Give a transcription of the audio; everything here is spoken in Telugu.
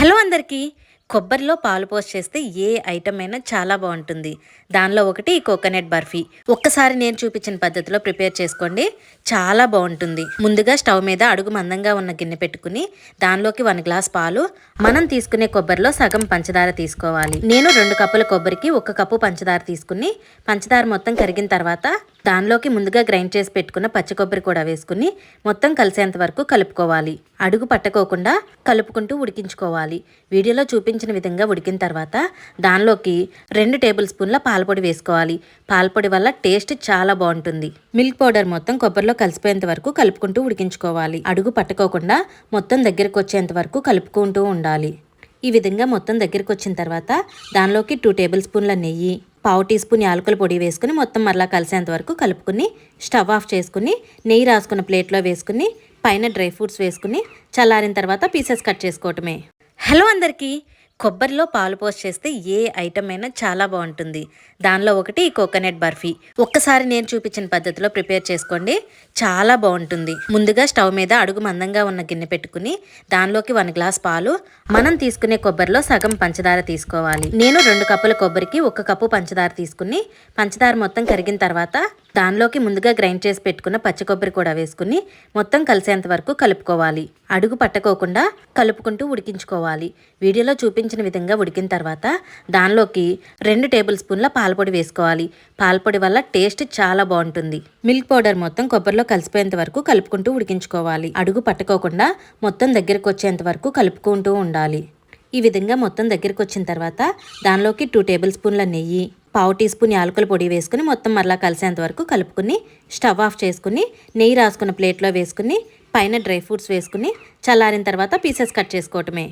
హలో అందరికీ. కొబ్బరిలో పాలు పోసి చేస్తే ఏ ఐటమ్ అయినా చాలా బాగుంటుంది. దానిలో ఒకటి కోకోనట్ బర్ఫీ. ఒక్కసారి నేను చూపించిన పద్ధతిలో ప్రిపేర్ చేసుకోండి. చాలా బాగుంటుంది. ముందుగా స్టవ్ మీద అడుగు మందంగా ఉన్న గిన్నె పెట్టుకుని దానిలోకి వన్ గ్లాస్ పాలు. మనం తీసుకునే కొబ్బరిలో సగం పంచదార తీసుకోవాలి. నేను రెండు కప్పుల కొబ్బరికి ఒక కప్పు పంచదార తీసుకుని పంచదార మొత్తం కరిగిన తర్వాత దానిలోకి ముందుగా గ్రైండ్ చేసి పెట్టుకున్న పచ్చి కొబ్బరి కూడా వేసుకుని మొత్తం కలిసేంత వరకు కలుపుకోవాలి. అడుగు పట్టకోకుండా కలుపుకుంటూ ఉడికించుకోవాలి. వీడియోలో చూపించిన విధంగా ఉడికిన తర్వాత దానిలోకి రెండు టేబుల్ స్పూన్ల పాలపొడి వేసుకోవాలి. పాలపొడి వల్ల టేస్ట్ చాలా బాగుంటుంది. మిల్క్ పౌడర్ మొత్తం కొబ్బరిలో కలిసిపోయేంత వరకు కలుపుకుంటూ ఉడికించుకోవాలి. అడుగు పట్టుకోకుండా మొత్తం దగ్గరకు వచ్చేంత వరకు కలుపుకుంటూ ఉండాలి. ఈ విధంగా మొత్తం దగ్గరకు వచ్చిన తర్వాత దానిలోకి టూ టేబుల్ స్పూన్ల నెయ్యి పావు టీ స్పూన్ యాలకుల పొడి వేసుకుని మొత్తం మరలా కలిసేంత వరకు కలుపుకుని స్టవ్ ఆఫ్ చేసుకుని నెయ్యి రాసుకున్న ప్లేట్లో వేసుకుని పైన డ్రై ఫ్రూట్స్ వేసుకుని చల్లారిన తర్వాత పీసెస్ కట్ చేసుకోవటమే. హలో అందరికీ కొబ్బరిలో పాలు పోసి చేస్తే ఏ ఐటమ్ అయినా చాలా బాగుంటుంది. దానిలో ఒకటి కోకోనట్ బర్ఫీ. ఒక్కసారి నేను చూపించిన పద్ధతిలో ప్రిపేర్ చేసుకోండి. చాలా బాగుంటుంది. ముందుగా స్టవ్ మీద అడుగు మందంగా ఉన్న గిన్నె పెట్టుకుని దానిలోకి వన్ గ్లాస్ పాలు. మనం తీసుకునే కొబ్బరిలో సగం పంచదార తీసుకోవాలి. నేను రెండు కప్పుల కొబ్బరికి ఒక కప్పు పంచదార తీసుకుని పంచదార మొత్తం కరిగిన తర్వాత దానిలోకి ముందుగా గ్రైండ్ చేసి పెట్టుకున్న పచ్చి కొబ్బరి కూడా వేసుకుని మొత్తం కలిసేంత వరకు కలుపుకోవాలి. అడుగు పట్టకోకుండా కలుపుకుంటూ ఉడికించుకోవాలి. వీడియోలో చూపించిన విధంగా ఉడికిన తర్వాత దానిలోకి రెండు టేబుల్ స్పూన్ల పాలపొడి వేసుకోవాలి. పాలపొడి వల్ల టేస్ట్ చాలా బాగుంటుంది. మిల్క్ పౌడర్ మొత్తం కొబ్బరిలో కలిసిపోయేంత వరకు కలుపుకుంటూ ఉడికించుకోవాలి. అడుగు పట్టుకోకుండా మొత్తం దగ్గరకు వచ్చేంత వరకు కలుపుకుంటూ ఉండాలి. ఈ విధంగా మొత్తం దగ్గరకు వచ్చిన తర్వాత దానిలోకి టూ టేబుల్ స్పూన్ల నెయ్యి పావు టీ స్పూన్ యాలకుల పొడి వేసుకుని మొత్తం మరలా కలిసేంత వరకు కలుపుకుని స్టవ్ ఆఫ్ చేసుకుని నెయ్యి రాసుకున్న ప్లేట్లో వేసుకుని పైన డ్రై ఫ్రూట్స్ వేసుకుని చల్లారిన తర్వాత పీసెస్ కట్ చేసుకోవటమే.